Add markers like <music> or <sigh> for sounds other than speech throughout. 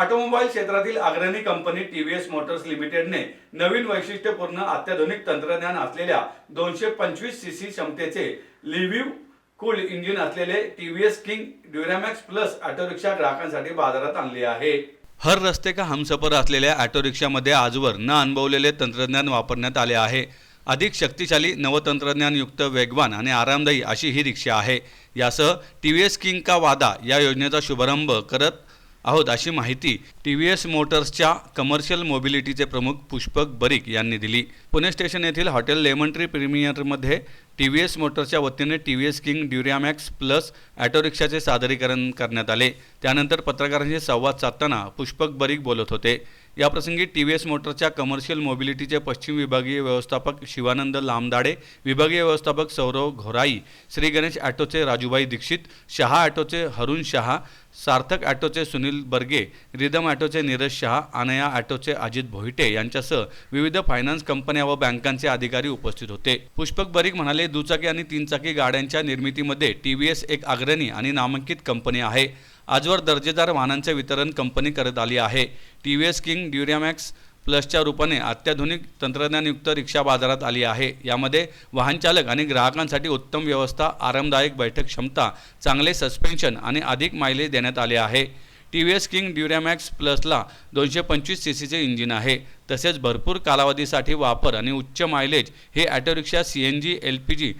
Automobile क्षेत्रातील अग्रणी कंपनी टी व्ही एस मोटर्स लिमिटेडने नवीन वैशिष्ट्यपूर्ण अत्याधुनिक तंत्रज्ञान असलेल्या दोनशे पंचवीस सी सी क्षमतेचे लिव्हिव कूल इंजिन असलेले T V S King Duramax plus auto rickshaw ग्राहकांसाठी बाजारात आणली आहे. हर रस्ते का हमसफर असलेल्या ऑटो रिक्षामध्ये आजवर न अनुभवलेले तंत्रज्ञान वापरण्यात आले आहे. अधिक शक्तिशाली नवतंत्रज्ञानयुक्त वेगवान आणि आरामदायी अशी ही रिक्षा आहे. यासह टी व्ही एस किंग का वादा या योजनेचा शुभारंभ करत आहोत अशी माहिती टी व्ही एस मोटर्सच्या कमर्शियल मोबिलिटीचे प्रमुख पुष्पक बरीक यांनी दिली. पुणे स्टेशन येथील हॉटेल लेमन ट्री प्रीमियरमध्ये टी व्ही एस मोटर्सच्या वतीने T V S King Duramax plus auto रिक्षाचे सादरीकरण करण्यात आले. त्यानंतर पत्रकारांशी संवाद साधताना पुष्पक बरीक बोलत होते. याप्रसंगी टी व्ही एस मोटरच्या कमर्शियल मोबिलिटीचे पश्चिम विभागीय व्यवस्थापक शिवानंद लामदाडे विभागीय व्यवस्थापक सौरव घोराई श्री गणेश ॲटोचे राजूबाई दीक्षित शहा ॲटोचे हरुण शहा सार्थक ॲटोचे सुनील बर्गे रिदम ॲटोचे नीरज शहा अनया ॲटोचे अजित भोईटे यांच्यासह विविध फायनान्स कंपन्या व बँकांचे अधिकारी उपस्थित होते. पुष्पक बरीक म्हणाले दुचाकी आणि तीनचाकी गाड्यांच्या निर्मितीमध्ये टी व्ही एस एक अग्रणी आणि नामांकित कंपनी आहे. आजवर दर्जेदार वाहनांचे वितरण कंपनी करत आली आहे. T V S King Duramax प्लसच्या रूपाने अत्याधुनिक तंत्रज्ञानयुक्त रिक्षा बाजारात आली आहे. यामध्ये वाहनचालक आणि ग्राहकांसाठी उत्तम व्यवस्था आरामदायक बैठक क्षमता चांगले सस्पेन्शन आणि अधिक मायलेज देण्यात आले आहे. T V S King Duramax प्लसला दोनशे पंचवीस सी सीचे इंजिन आहे. तसेच भरपूर कालावधीसाठी वापर आणि उच्च मायलेज हे autorickshaw C N G L P G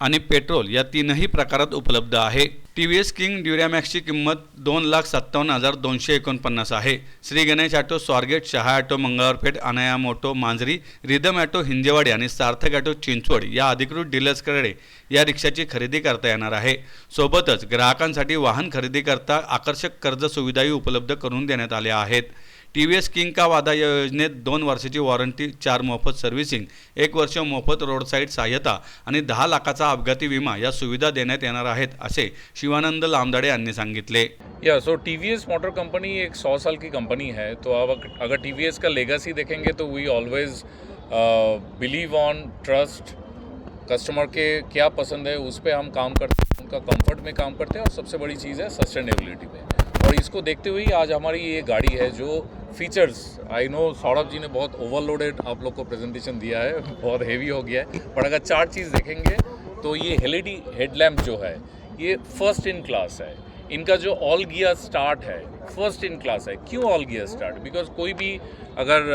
आणि पेट्रोल या तीनही प्रकारात उपलब्ध आहे. टी व्ही एस किंग ड्युरॅमॅक्सची किंमत दोन लाख सत्तावन्न हजार दोनशे एकोणपन्नास आहे. Shri Ganesh auto Swargate Shah auto Mangalwarpeth Anayam auto Manjari rhythm auto Hinjewadi आणि सार्थक ॲटो चिंचवड या अधिकृत डीलर्सकडे या रिक्षाची खरेदी करता येणार आहे. सोबतच ग्राहकांसाठी वाहन खरेदी करता आकर्षक कर्ज सुविधाही उपलब्ध करून देण्यात आल्या आहेत. टी व्ही एस किंग का वादा या योजनेत दोन वर्षाची वॉरंटी चार मोफत सर्व्हिसिंग एक वर्ष मोफत रोड साईड सहाय्यता आणि दहा लाखाचा अपघाती विमा या सुविधा देण्यात येणार आहेत असे शिवानंद लामदाडे यांनी सांगितले. या so T V S motor company एक सौ साल की कंपनी है तो अब अगर टी वी एस का लेगासी देखेंगे तो we always believe on trust customer के क्या पसंद है उस पर हम काम करते हैं उनका कंफर्ट में काम करते हैं और सबसे बड़ी चीज़ है सस्टेनेबिलिटी में और इसको देखते हुए आज हमारी ये गाड़ी है जो features I know Saurabh ji ने बहुत ओवरलोडेड आप लोग को प्रेजेंटेशन दिया है <laughs> बहुत हेवी हो गया है। पर अगर चार चीज़ देखेंगे तो ये एलईडी हेडलैम्प जो है ये फ़र्स्ट इन क्लास है। इनका जो ऑल गियर स्टार्ट है फ़र्स्ट इन क्लास है। क्यों ऑल गियर स्टार्ट बिकॉज़ कोई भी अगर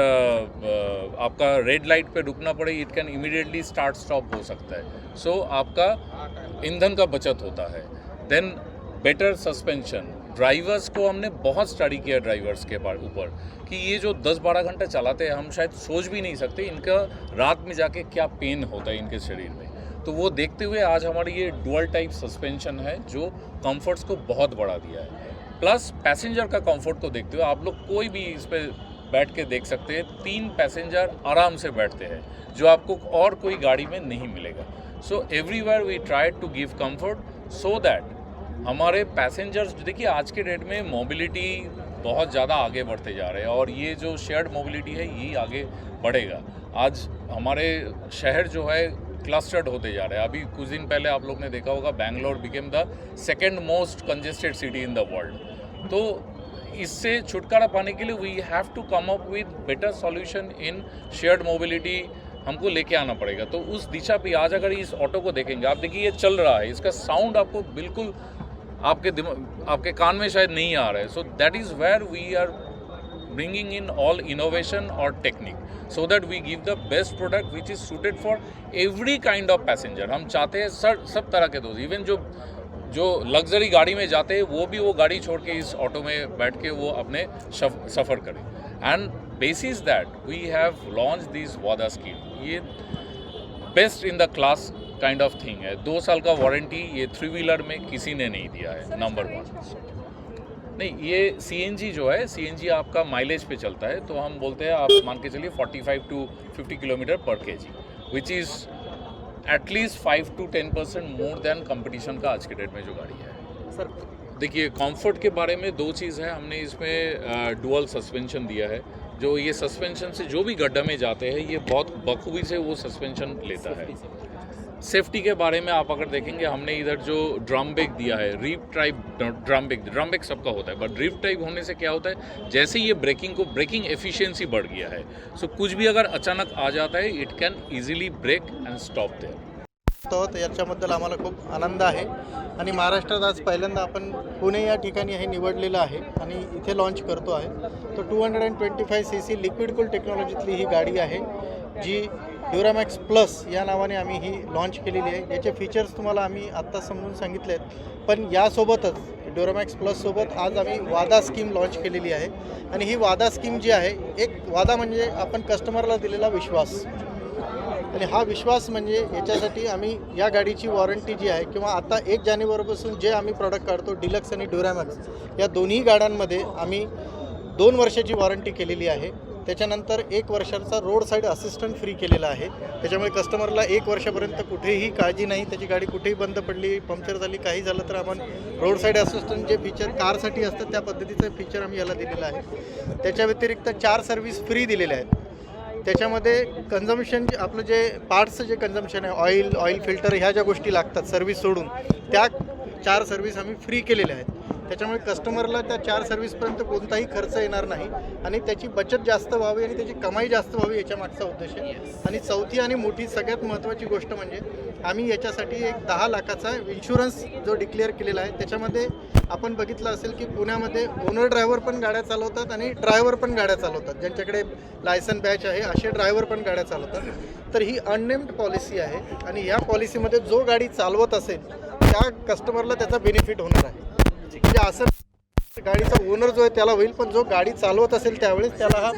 आपका रेड लाइट पे रुकना पड़े it can immediately start stop हो सकता है। सो so, आपका ईंधन का बचत होता है। देन बेटर सस्पेंशन ड्राइवर्स को हमने बहुत स्टडी किया ड्राइवर्स के ऊपर कि ये जो 10-12 घंटा चलाते हैं, हम शायद सोच भी नहीं सकते इनका रात में जाके क्या पेन होता है इनके शरीर में। तो वो देखते हुए आज हमारी ये डुअल टाइप सस्पेंशन है, जो कंफर्ट्स को बहुत बढ़ा दिया है। प्लस पैसेंजर का कंफर्ट को देखते हुए आप लोग कोई भी इस पर बैठ के देख सकते हैं, तीन पैसेंजर आराम से बैठते हैं, जो आपको और कोई गाड़ी में नहीं मिलेगा। So everywhere we try to give comfort so that हमारे पैसेंजर्स देखिए, आज के डेट में मोबिलिटी बहुत ज़्यादा आगे बढ़ते जा रहे हैं और ये जो शेयर्ड मोबिलिटी है यही आगे बढ़ेगा। आज हमारे शहर जो है क्लस्टर्ड होते जा रहे हैं। अभी कुछ दिन पहले आप लोग ने देखा होगा Bangalore became the second most congested city in the world तो इससे छुटकारा पाने के लिए we have to come up with better solution in shared mobility हमको लेके आना पड़ेगा। तो उस दिशा पे आज अगर इस ऑटो को देखेंगे, आप देखिए, ये चल रहा है। इसका साउंड आपको बिल्कुल आपके आपके कान में शायद नहीं आ रहा so that is where we are bringing in all innovation or technique, so that we give the best product which is suited for every kind of passenger हम चाहते हैं सर, सब तरह के दोस्त इवन जो जो लग्जरी गाड़ी में जाते हैं, वो भी वो गाड़ी छोड़ के इस ऑटो में बैठ के वो अपने सफ़र करें। And basis that we have launch this वादा स्कीम ये best in the class kind of thing है। दो साल का वारंटी ये थ्री व्हीलर में किसी ने नहीं दिया है नंबर वन नहीं ये सीएनजी जो है सीएनजी आपका माइलेज पे चलता है तो हम बोलते हैं आप मान के चलिए 45 to 50 kilometre per K G which is at least 5 to 10 percent more than competition का आज के डेट में जो गाड़ी है। सर देखिए कंफर्ट के बारे में दो चीज़ है। हमने इसमें डुअल सस्पेंशन दिया है। जो ये सस्पेंशन से जो भी गड्ढा में जाते हैं ये बहुत बखूबी से वो सस्पेंशन लेता है। सेफ्टी के बारे में आप अगर देखेंगे हमने इधर जो ड्रम ब्रेक दिया है reap type drum brake drum brake सबका होता है। बट रीप टाइप होने से क्या होता है जैसे ये ब्रेकिंग को ब्रेकिंग एफिशिएंसी बढ़ गया है सो so, कुछ भी अगर अचानक आ जाता है it can easily brake and stop there आहोत याच्याबद्दल आम्हाला खूप आनंद आहे. आणि महाराष्ट्रात आज पहिल्यांदा आपण पुणे या ठिकाणी हे निवडलेलं आहे आणि इथे लॉन्च करतो आहे. तो two hundred and twenty five C C liquid cool टेक्नॉलॉजीतली ही गाडी आहे जी ड्युरामॅक्स प्लस या नावाने आम्ही ही लॉन्च केलेली आहे. याचे फीचर्स तुम्हाला आम्ही आत्ता समजून सांगितले आहेत पण यासोबतच ड्युरामॅक्स प्लससोबत आज आम्ही वादा स्कीम लॉन्च केलेली आहे. आणि ही वादा स्कीम जी आहे एक वादा म्हणजे आपण कस्टमरला दिलेला विश्वास. आणि हा विश्वास म्हणजे याच्यासाठी आम्ही या गाडीची वॉरंटी जी आहे किंवा आता एक जानेवारीपासून जे आम्ही प्रॉडक्ट काढतो डिलक्स आणि ड्युरॅमॅक्स या दोन्ही गाड्यांमध्ये आम्ही दोन वर्षाची वॉरंटी केलेली आहे. त्याच्यानंतर एक वर्षाचा रोड साईड असिस्टंट फ्री केलेला आहे. त्याच्यामुळे कस्टमरला एक वर्षापर्यंत कुठेही काळजी नाही. त्याची गाडी कुठेही बंद पडली पंक्चर झाली काही झालं तर आपण रोड साईड असिस्टंट जे फीचर कारसाठी असतात त्या पद्धतीचं फीचर आम्ही याला दिलेलं आहे. त्याच्या व्यतिरिक्त चार सर्व्हिस फ्री दिलेल्या आहेत. त्याच्यामध्ये कन्झम्शन जे आपलं जे पार्ट्सचं जे कन्झम्शन आहे ऑइल ऑइल फिल्टर ह्या ज्या गोष्टी लागतात सर्व्हिस सोडून त्या चार सर्व्हिस आम्ही फ्री केलेल्या आहेत. त्याच्यामुळे कस्टमरला त्या चार सर्व्हिसपर्यंत कोणताही खर्च येणार नाही. आणि त्याची बचत जास्त व्हावी आणि त्याची कमाई जास्त व्हावी याच्या मागचा उद्देश आहे. आणि चौथी आणि मोठी सगळ्यात महत्त्वाची गोष्ट म्हणजे आम्ही याच्यासाठी एक दहा लाखाचा इन्शुरन्स जो डिक्लेअर केलेला आहे त्याच्यामध्ये आपण बघितलं असेल की पुण्यामध्ये ओनर ड्रायव्हर पण गाड्या चालवतात आणि ड्रायव्हर पण गाड्या चालवतात. ज्यांच्याकडे लायसन बॅच आहे असे ड्रायव्हर पण गाड्या चालवतात. तर ही अननेम्ड पॉलिसी आहे आणि या पॉलिसीमध्ये जो गाडी चालवत असेल त्या कस्टमरला त्याचा बेनिफिट होणार आहे. म्हणजे असं गाडीचा ओनर जो आहे त्याला होईल पण जो गाडी चालवत असेल त्यावेळेस त्याला हा